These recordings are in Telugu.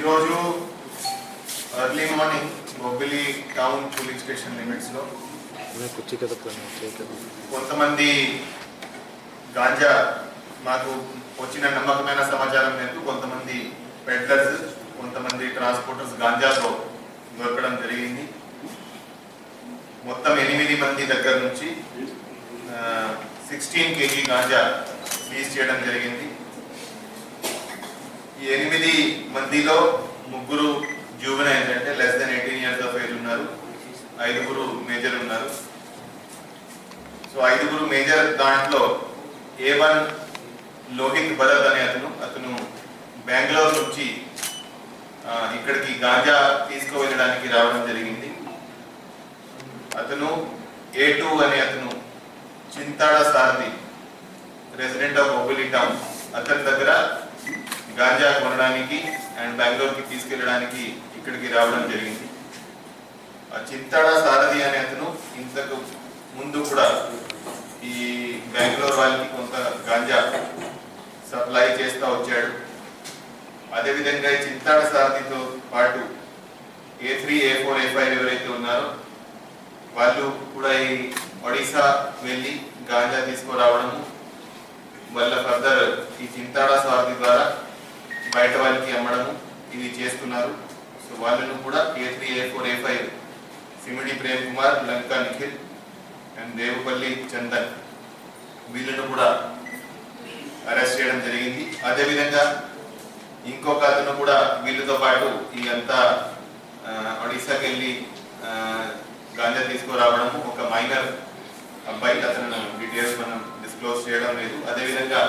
ఈరోజు early morning Bobbili town police station లిమిట్స్లో కొంతమంది గాంజా మాకు వచ్చిన నమ్మకమైన సమాచారం మేరకు కొంతమంది పెడ్లర్స్ కొంతమంది ట్రాన్స్పోర్టర్స్ గాంజాతో దొరకడం జరిగింది. మొత్తం ఎనిమిది మంది దగ్గర నుంచి సిక్స్టీన్ కేజీ గాంజా సీజ్ చేయడం జరిగింది. ఈ ఎనిమిది మందిలో ముగ్గురు జూబన్ అంటే less than eighteen years of age ఉన్నారు. ఐదుగురు మేజర్ ఉన్నారు. సో ఐదుగురు మేజర్ దాంట్లో ఏ వన్ లోహిత్ భరత్ అనే అతను అతను బెంగళూరు నుంచి ఇక్కడికి గాంజా తీసుకువెళ్ళడానికి రావడం జరిగింది. అతను ఏ టూ అనే అతను Chintada Sarathi resident of Bobbili town అతని దగ్గర గాంజా కొనడానికి అండ్ బెంగళూరుకి తీసుకెళ్ళడానికి ఇక్కడికి రావడం జరిగింది. ఆ చింతాడ సారథి అనే అతను ఇంతకు ముందు కూడా ఈ బెంగళూరు వాళ్ళకి కొంత గాంజా సప్లై చేస్తూ వచ్చాడు. అదేవిధంగా ఈ చింతాడ సారథితో పాటు A three A four A five ఎవరైతే ఉన్నారో వాళ్ళు కూడా ఈ ఒడిశా వెళ్ళి గాంజా తీసుకురావడము వల్ల ఫర్దర్ ఈ చింతాడ సారథి ద్వారా బయట వాళ్ళకి అమ్మడము ఇది చేస్తున్నారు. సో వాళ్ళను కూడా A three A four A five Simidi Prem Kumar Lanka Nikhil and Devupalli Chandan వీళ్ళను కూడా అరెస్ట్ చేయడం జరిగింది. అదేవిధంగా ఇంకొక అతను కూడా వీళ్ళతో పాటు ఈ అంతా ఒడిశాకి వెళ్ళి గాంజా తీసుకురావడము ఒక మైనర్ అబ్బాయి. అతను డీటెయిల్స్ మనం డిస్క్లోజ్ చేయడం లేదు. అదేవిధంగా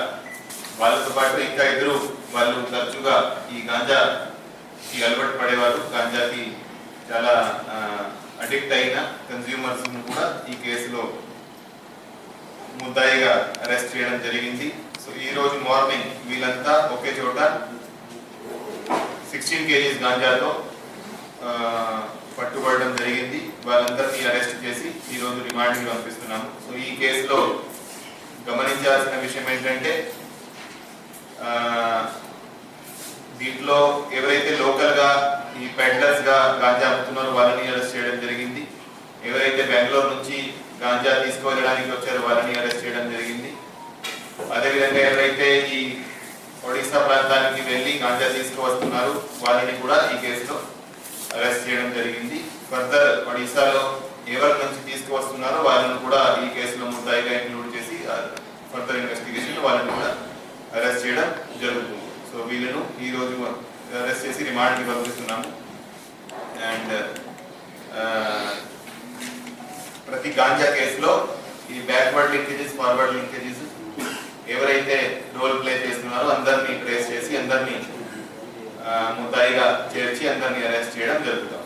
వాళ్ళతో పాటు ఇంకా ఇద్దరు వాళ్ళు తరచుగా ఈ గాంజా ఈ అలవాటు పడేవారు. గాంజాకి చాలా అడిక్ట్ అయిన కన్స్యూమర్స్ కూడా ఈ కేసులో ముద్దాయిగా అరెస్ట్ చేయడం జరిగింది. సో ఈ రోజు మార్నింగ్ వీళ్ళంతా ఒకే చోట సిక్స్టీన్ కేజీస్ గాంజాతో పట్టుబడడం జరిగింది. వాళ్ళందరినీ అరెస్ట్ చేసి ఈ రోజు రిమాండ్కి పంపిస్తున్నాము. సో ఈ కేసులో గమనించాల్సిన విషయం ఏంటంటే దీంట్లో ఎవరైతే లోకల్గా ఈ పెడ్లర్స్గా గాంజా అమ్ముతున్నారో వాళ్ళని అరెస్ట్ చేయడం జరిగింది. ఎవరైతే బెంగళూరు నుంచి గాంజా తీసుకువెళ్ళడానికి వచ్చారో వాళ్ళని అరెస్ట్ చేయడం జరిగింది. అదేవిధంగా ఎవరైతే ఈ ఒడిశా ప్రాంతానికి వెళ్ళి గాంజా తీసుకువస్తున్నారు వాళ్ళని కూడా ఈ కేసులో అరెస్ట్ చేయడం జరిగింది. ఫర్దర్ ఒడిశాలో ఎవరి నుంచి తీసుకువస్తున్నారో వాళ్ళని కూడా ఈ కేసులో ముద్దాయిగా ఇంక్లూడ్ చేసి ఫర్దర్ ఇన్వెస్టిగేషన్ వాళ్ళని కూడా అరెస్ట్ చేయడం జరుగుతుంది. సో వీళ్ళను ఈ రోజు అరెస్ట్ చేసి రిమాండ్కి పంపిస్తున్నాము అండ్ ప్రతి గాంజా కేసులో ఈ బ్యాక్వర్డ్ లింకేజెస్ ఫార్వర్డ్ లింకేజెస్ ఎవరైతే రోల్ ప్లే చేస్తున్నారో అందరినీ ట్రేస్ చేసి అందరినీ ముద్దాయిగా చేర్చి అందరినీ అరెస్ట్ చేయడం జరుగుతుంది